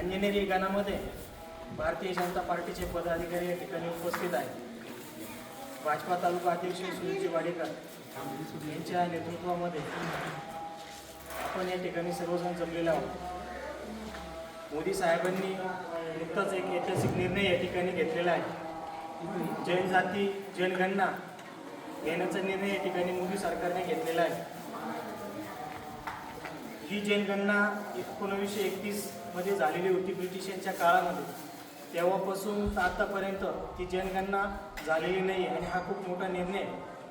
अंजनेरी गणामध्ये भारतीय जनता पार्टीचे पदाधिकारी या ठिकाणी उपस्थित आहेत. भाजपा तालुका अध्यक्ष सुनीलजी वाडेकर यांच्या नेतृत्वामध्ये आपण या ठिकाणी सर्वजण जमलेले आहोत. मोदी साहेबांनी नुकताच एक ऐतिहासिक निर्णय या ठिकाणी घेतलेला आहे. जैन जाती जनगणना घेण्याचा निर्णय या ठिकाणी मोदी सरकारने घेतलेला आहे. ही जनगणना एकोणवीसशे एकतीसमध्ये झालेली होती ब्रिटिशांच्या काळामध्ये. तेव्हापासून आतापर्यंत ती जनगणना झालेली नाही आणि हा खूप मोठा निर्णय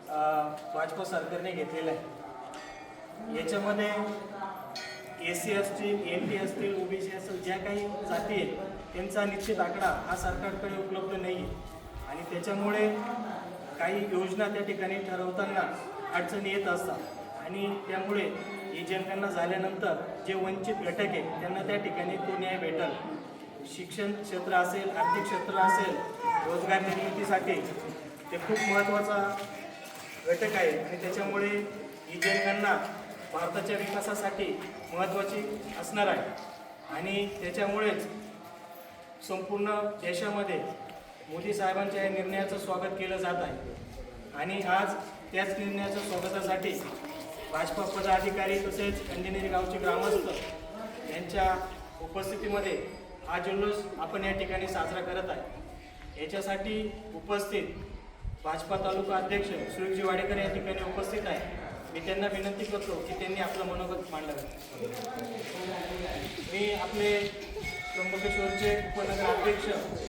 अं, भाजपा सरकारने घेतलेला आहे. याच्यामध्ये एस सी असतील एन टी असतील ओबीसी असतील ज्या काही जाती आहेत त्यांचा निश्चित आकडा हा सरकारकडे उपलब्ध नाही आहे आणि त्याच्यामुळे काही योजना त्या ठिकाणी ठरवताना अडचणी येत असतात. आणि त्यामुळे ही जनगणना झाल्यानंतर जे वंचित घटक आहे त्यांना त्या ठिकाणी तो न्याय भेटल. शिक्षण क्षेत्र असेल आर्थिक क्षेत्र असेल रोजगार निर्मितीसाठी ते खूप महत्त्वाचा घटक आहे. आणि त्याच्यामुळे ही जनगणना भारताच्या विकासासाठी महत्त्वाची असणार आहे. आणि त्याच्यामुळेच संपूर्ण देशामध्ये मोदी साहेबांच्या या निर्णयाचं स्वागत केलं जात आहे. आणि आज त्याच निर्णयाच्या स्वागतासाठी भाजपा पदाधिकारी तसेच अंजनेरी गावचे ग्रामस्थ यांच्या उपस्थितीमध्ये हा जल्लोष आपण या ठिकाणी साजरा करत आहे. याच्यासाठी उपस्थित भाजपा तालुका अध्यक्ष सुरेशजी वाडेकर या ठिकाणी उपस्थित आहे. मी त्यांना विनंती करतो की त्यांनी आपलं मनोगत मांडावं मी आपले त्र्यंबकेश्वरचे उपनगर अध्यक्ष